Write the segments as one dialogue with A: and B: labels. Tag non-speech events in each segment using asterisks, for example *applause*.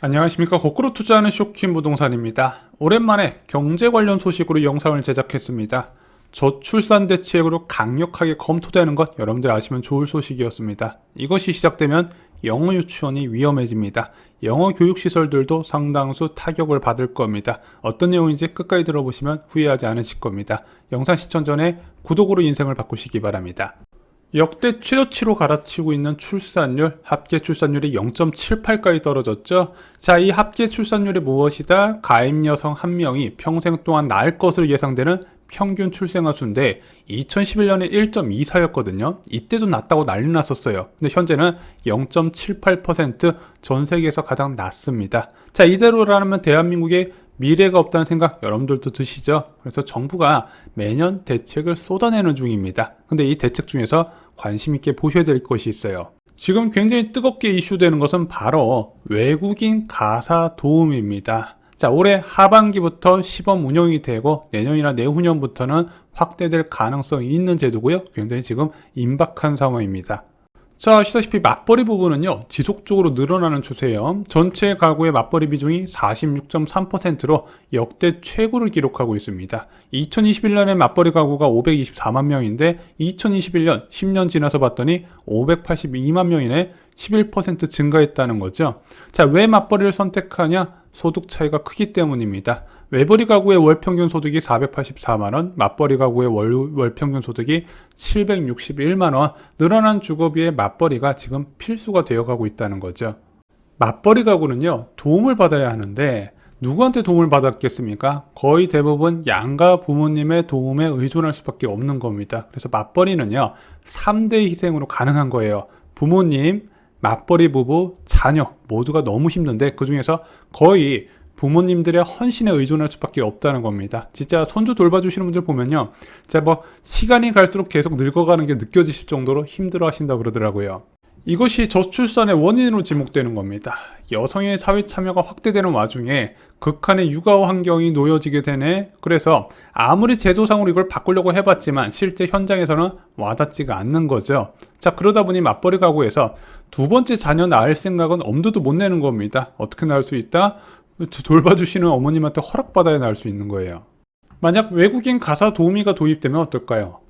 A: 안녕하십니까 거꾸로 투자하는 쇼킹 부동산입니다. 오랜만에 경제 관련 소식으로 영상을 제작했습니다. 저출산 대책으로 강력하게 검토되는 것 여러분들 아시면 좋을 소식이었습니다. 이것이 시작되면 영어 유치원이 위험해집니다. 영어 교육 시설들도 상당수 타격을 받을 겁니다. 어떤 내용인지 끝까지 들어보시면 후회하지 않으실 겁니다. 영상 시청 전에 구독으로 인생을 바꾸시기 바랍니다. 역대 최저치로 갈아치고 있는 출산율, 합계 출산율이 0.78까지 떨어졌죠. 자, 이 합계 출산율이 무엇이다? 가임 여성 한 명이 평생 동안 낳을 것으로 예상되는 평균 출생아 수인데 2011년에 1.24였거든요. 이때도 낮다고 난리 났었어요. 근데 현재는 0.78%전 세계에서 가장 낮습니다. 자, 이대로라면 대한민국의 미래가 없다는 생각 여러분들도 드시죠? 그래서 정부가 매년 대책을 쏟아내는 중입니다. 근데 이 대책 중에서 관심 있게 보셔야 될 것이 있어요. 지금 굉장히 뜨겁게 이슈되는 것은 바로 외국인 가사 도움입니다. 자, 올해 하반기부터 시범 운영이 되고 내년이나 내후년부터는 확대될 가능성이 있는 제도고요. 굉장히 지금 임박한 상황입니다. 자, 아시다시피 맞벌이 부분은요, 지속적으로 늘어나는 추세예요. 전체 가구의 맞벌이 비중이 46.3%로 역대 최고를 기록하고 있습니다. 2021년에 맞벌이 가구가 524만 명인데, 2021년 10년 지나서 봤더니 582만 명이네 11% 증가했다는 거죠. 자, 왜 맞벌이를 선택하냐? 소득 차이가 크기 때문입니다. 외벌이 가구의 월 평균 소득이 484만 원, 맞벌이 가구의 월, 월 평균 소득이 761만 원, 늘어난 주거비의 맞벌이가 지금 필수가 되어가고 있다는 거죠. 맞벌이 가구는요, 도움을 받아야 하는데, 누구한테 도움을 받았겠습니까? 거의 대부분 양가 부모님의 도움에 의존할 수밖에 없는 겁니다. 그래서 맞벌이는요, 3대 희생으로 가능한 거예요. 부모님, 맞벌이 부부, 자녀 모두가 너무 힘든데 그 중에서 거의 부모님들의 헌신에 의존할 수밖에 없다는 겁니다. 진짜 손주 돌봐주시는 분들 보면요. 진짜 뭐 시간이 갈수록 계속 늙어가는 게 느껴지실 정도로 힘들어 하신다 그러더라고요. 이것이 저출산의 원인으로 지목되는 겁니다. 여성의 사회 참여가 확대되는 와중에 극한의 육아 환경이 놓여지게 되네. 그래서 아무리 제도상으로 이걸 바꾸려고 해봤지만 실제 현장에서는 와닿지가 않는 거죠. 자, 그러다 보니 맞벌이 가구에서 두 번째 자녀 낳을 생각은 엄두도 못 내는 겁니다. 어떻게 낳을 수 있다? 돌봐주시는 어머님한테 허락받아야 낳을 수 있는 거예요. 만약 외국인 가사 도우미가 도입되면 어떨까요?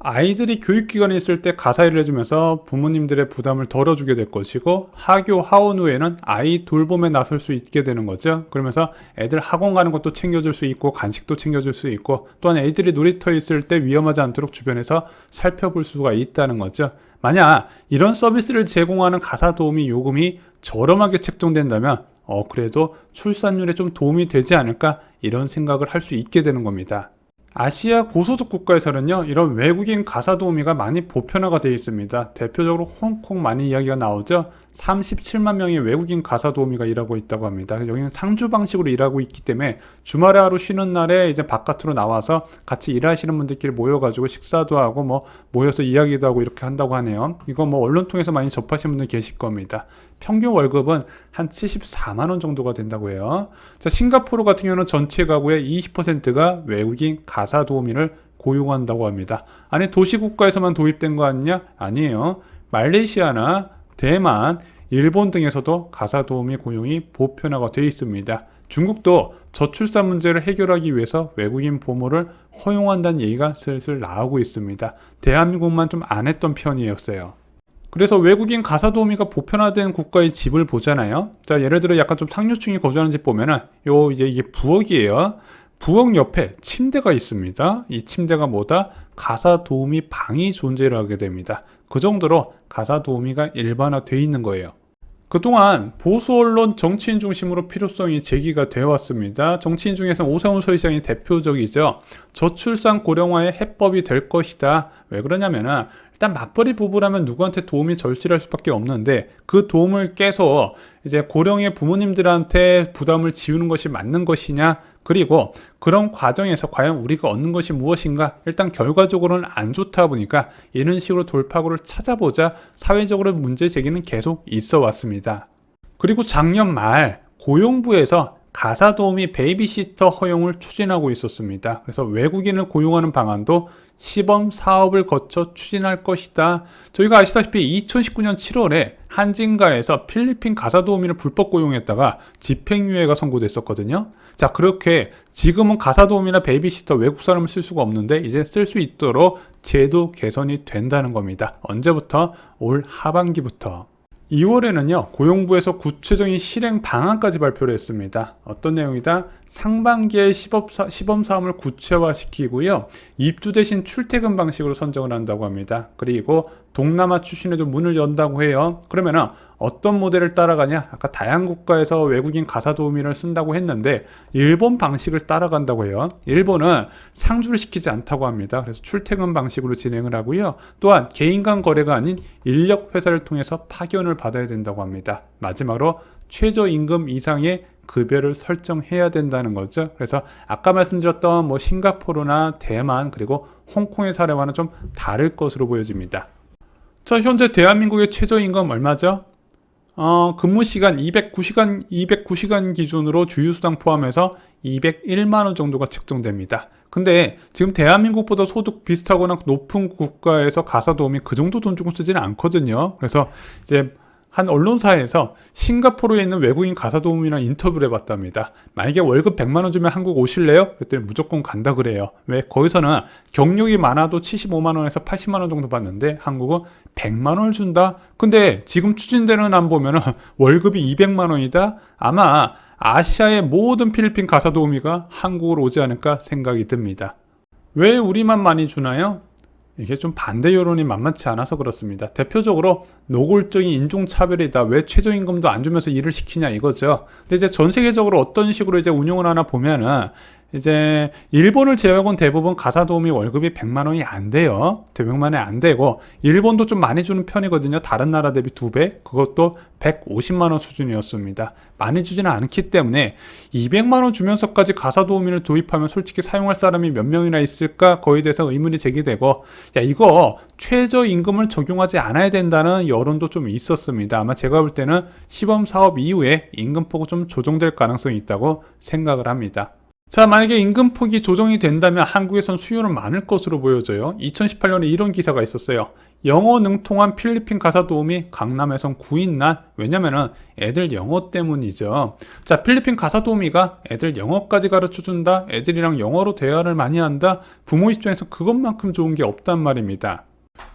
A: 아이들이 교육기관에 있을 때 가사 일을 해주면서 부모님들의 부담을 덜어주게 될 것이고 하교 하원 후에는 아이 돌봄에 나설 수 있게 되는 거죠. 그러면서 애들 학원 가는 것도 챙겨줄 수 있고 간식도 챙겨줄 수 있고 또한 애들이 놀이터에 있을 때 위험하지 않도록 주변에서 살펴볼 수가 있다는 거죠. 만약 이런 서비스를 제공하는 가사 도우미 요금이 저렴하게 책정된다면 어 그래도 출산율에 좀 도움이 되지 않을까 이런 생각을 할 수 있게 되는 겁니다. 아시아 고소득 국가에서는요, 이런 외국인 가사 도우미가 많이 보편화가 되어 있습니다. 대표적으로 홍콩 많이 이야기가 나오죠. 37만 명의 외국인 가사 도우미가 일하고 있다고 합니다. 여기는 상주 방식으로 일하고 있기 때문에 주말에 하루 쉬는 날에 이제 바깥으로 나와서 같이 일하시는 분들끼리 모여가지고 식사도 하고 뭐 모여서 이야기도 하고 이렇게 한다고 하네요. 이거 뭐 언론 통해서 많이 접하신 분들 계실 겁니다. 평균 월급은 한 74만 원 정도가 된다고 해요. 자, 싱가포르 같은 경우는 전체 가구의 20%가 외국인 가사 도우미를 고용한다고 합니다. 아니 도시 국가에서만 도입된 거 아니냐? 아니에요. 말레이시아나 대만, 일본 등에서도 가사 도우미 고용이 보편화가 되어 있습니다. 중국도 저출산 문제를 해결하기 위해서 외국인 보모를 허용한다는 얘기가 슬슬 나오고 있습니다. 대한민국만 좀 안 했던 편이었어요. 그래서 외국인 가사 도우미가 보편화된 국가의 집을 보잖아요. 자, 예를 들어 약간 좀 상류층이 거주하는 집 보면은 요 이제 이게 부엌이에요. 부엌 옆에 침대가 있습니다. 이 침대가 뭐다? 가사 도우미 방이 존재를 하게 됩니다. 그 정도로 가사 도우미가 일반화되어 있는 거예요. 그동안 보수 언론 정치인 중심으로 필요성이 제기가 되어 왔습니다. 정치인 중에서 오세훈 서울시장이 대표적이죠. 저출산 고령화의 해법이 될 것이다. 왜 그러냐면은 일단 맞벌이 부부라면 누구한테 도움이 절실할 수밖에 없는데 그 도움을 깨서 이제 고령의 부모님들한테 부담을 지우는 것이 맞는 것이냐 그리고 그런 과정에서 과연 우리가 얻는 것이 무엇인가 일단 결과적으로는 안 좋다 보니까 이런 식으로 돌파구를 찾아보자 사회적으로 문제 제기는 계속 있어 왔습니다. 그리고 작년 말 고용부에서 가사 도우미 베이비시터 허용을 추진하고 있었습니다. 그래서 외국인을 고용하는 방안도 시범 사업을 거쳐 추진할 것이다. 저희가 아시다시피 2019년 7월에 한진가에서 필리핀 가사도우미를 불법 고용했다가 집행유예가 선고됐었거든요. 자, 그렇게 지금은 가사도우미나 베이비시터 외국 사람을 쓸 수가 없는데 이제 쓸 수 있도록 제도 개선이 된다는 겁니다. 언제부터? 올 하반기부터. 2월에는요, 고용부에서 구체적인 실행 방안까지 발표를 했습니다. 어떤 내용이다? 상반기에 시범사, 시범사업을 구체화시키고요, 입주 대신 출퇴근 방식으로 선정을 한다고 합니다. 그리고 동남아 출신에도 문을 연다고 해요. 그러면은 어떤 모델을 따라가냐? 아까 다양 국가에서 외국인 가사 도우미를 쓴다고 했는데 일본 방식을 따라간다고 해요. 일본은 상주를 시키지 않다고 합니다. 그래서 출퇴근 방식으로 진행을 하고요. 또한 개인 간 거래가 아닌 인력 회사를 통해서 파견을 받아야 된다고 합니다. 마지막으로 최저임금 이상의 급여를 설정해야 된다는 거죠. 그래서 아까 말씀드렸던 뭐 싱가포르나 대만 그리고 홍콩의 사례와는 좀 다를 것으로 보여집니다. 자, 현재 대한민국의 최저임금 얼마죠? 어, 근무 시간 209시간 209시간 기준으로 주휴수당 포함해서 201만 원 정도가 책정됩니다. 근데 지금 대한민국보다 소득 비슷하거나 높은 국가에서 가사 도우미 그 정도 돈 주고 쓰지는 않거든요. 그래서 이제 한 언론사에서 싱가포르에 있는 외국인 가사 도우미랑 인터뷰를 해봤답니다. 만약에 월급 100만 원 주면 한국 오실래요? 그랬더니 무조건 간다 그래요. 왜? 거기서는 경력이 많아도 75만 원에서 80만 원 정도 받는데 한국은 100만 원을 준다. 근데 지금 추진되는 안 보면은 *laughs* 월급이 200만 원이다. 아마 아시아의 모든 필리핀 가사 도우미가 한국으로 오지 않을까 생각이 듭니다. 왜 우리만 많이 주나요? 이게 좀 반대 여론이 만만치 않아서 그렇습니다. 대표적으로 노골적인 인종차별이다. 왜 최저임금도 안 주면서 일을 시키냐 이거죠. 근데 이제 전 세계적으로 어떤 식으로 이제 운영을 하나 보면은 이제 일본을 제외하고는 대부분 가사 도우미 월급이 100만 원이 안 돼요. 100만 원이 안 되고 일본도 좀 많이 주는 편이거든요. 다른 나라 대비 두 배. 그것도 150만 원 수준이었습니다. 많이 주지는 않기 때문에 200만 원 주면서까지 가사 도우미를 도입하면 솔직히 사용할 사람이 몇 명이나 있을까? 거기에 대해서 의문이 제기되고 야 이거 최저 임금을 적용하지 않아야 된다는 여론도 좀 있었습니다. 아마 제가 볼 때는 시범 사업 이후에 임금 폭이 좀 조정될 가능성이 있다고 생각을 합니다. 자, 만약에 임금폭이 조정이 된다면 한국에선 수요는 많을 것으로 보여져요. 2018년에 이런 기사가 있었어요. 영어 능통한 필리핀 가사 도우미 강남에선 구인난. 왜냐면은 애들 영어 때문이죠. 자, 필리핀 가사 도우미가 애들 영어까지 가르쳐 준다. 애들이랑 영어로 대화를 많이 한다. 부모 입장에서 그것만큼 좋은 게 없단 말입니다.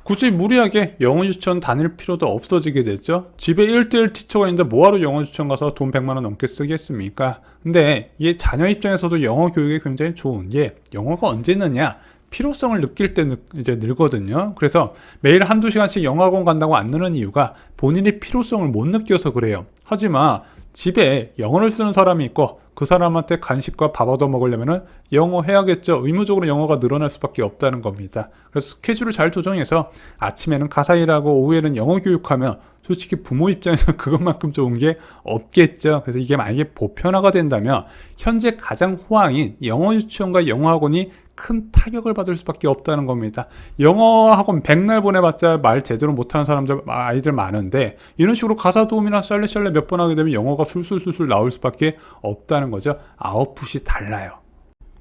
A: 굳이 무리하게 영어 유치원 다닐 필요도 없어지게 됐죠. 집에 1대1 티처가 있는데 뭐하러 영어 유치원 가서 돈 100만 원 넘게 쓰겠습니까? 근데 이게 자녀 입장에서도 영어 교육이 굉장히 좋은 게 영어가 언제 느냐? 필요성을 느낄 때 느, 이제 늘거든요. 그래서 매일 한두 시간씩 영어학원 간다고 안 느는 이유가 본인이 필요성을 못 느껴서 그래요. 하지만 집에 영어를 쓰는 사람이 있고 그 사람한테 간식과 밥 얻어 먹으려면은 영어 해야겠죠. 의무적으로 영어가 늘어날 수밖에 없다는 겁니다. 그래서 스케줄을 잘 조정해서 아침에는 가사 일하고 오후에는 영어 교육하면 솔직히 부모 입장에서 *laughs* 그것만큼 좋은 게 없겠죠. 그래서 이게 만약에 보편화가 된다면 현재 가장 호황인 영어 유치원과 영어 학원이 큰 타격을 받을 수밖에 없다는 겁니다. 영어 학원 백날 보내봤자 말 제대로 못하는 사람들 아이들 많은데 이런 식으로 가사 도움이나 샬레샬레 몇 번 하게 되면 영어가 술술술술 나올 수밖에 없다는 거죠. 아웃풋이 달라요.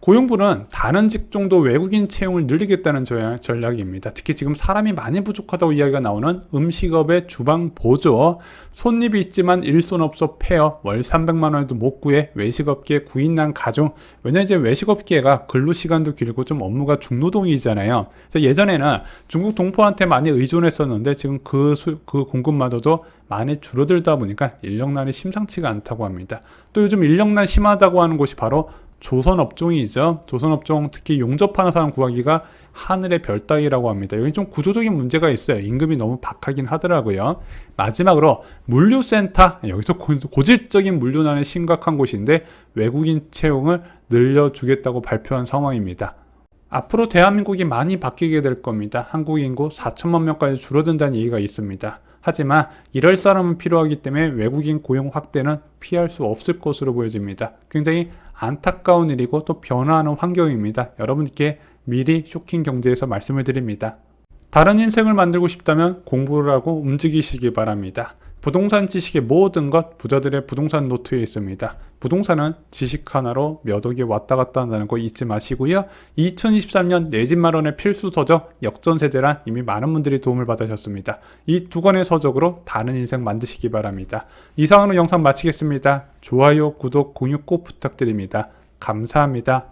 A: 고용부는 다른 직종도 외국인 채용을 늘리겠다는 전략입니다. 특히 지금 사람이 많이 부족하다고 이야기가 나오는 음식업의 주방 보조, 손님이 있지만 일손업소 폐업, 월 300만 원에도 못 구해 외식업계 구인난 가중. 왜냐 이제 외식업계가 근로 시간도 길고 좀 업무가 중노동이잖아요. 그래서 예전에는 중국 동포한테 많이 의존했었는데 지금 그, 수, 그 공급마저도 많이 줄어들다 보니까 인력난이 심상치가 않다고 합니다. 또 요즘 인력난 심하다고 하는 곳이 바로 조선 업종이죠. 조선 업종 특히 용접하는 사람 구하기가 하늘의 별 따기라고 합니다. 여기 좀 구조적인 문제가 있어요. 임금이 너무 박하긴 하더라고요. 마지막으로 물류센터 여기서 고질적인 물류난이 심각한 곳인데 외국인 채용을 늘려주겠다고 발표한 상황입니다. 앞으로 대한민국이 많이 바뀌게 될 겁니다. 한국 인구 4천만 명까지 줄어든다는 얘기가 있습니다. 하지만 이럴 사람은 필요하기 때문에 외국인 고용 확대는 피할 수 없을 것으로 보여집니다. 굉장히 안타까운 일이고 또 변화하는 환경입니다. 여러분께 미리 쇼킹 경제에서 말씀을 드립니다. 다른 인생을 만들고 싶다면 공부를 하고 움직이시기 바랍니다. 부동산 지식의 모든 것 부자들의 부동산 노트에 있습니다. 부동산은 지식 하나로 몇 억이 왔다 갔다 한다는 거 잊지 마시고요. 2023년 내 집 마련의 필수 서적 역전세대란 이미 많은 분들이 도움을 받으셨습니다. 이 두 권의 서적으로 다른 인생 만드시기 바랍니다. 이상으로 영상 마치겠습니다. 좋아요, 구독, 공유 꼭 부탁드립니다. 감사합니다.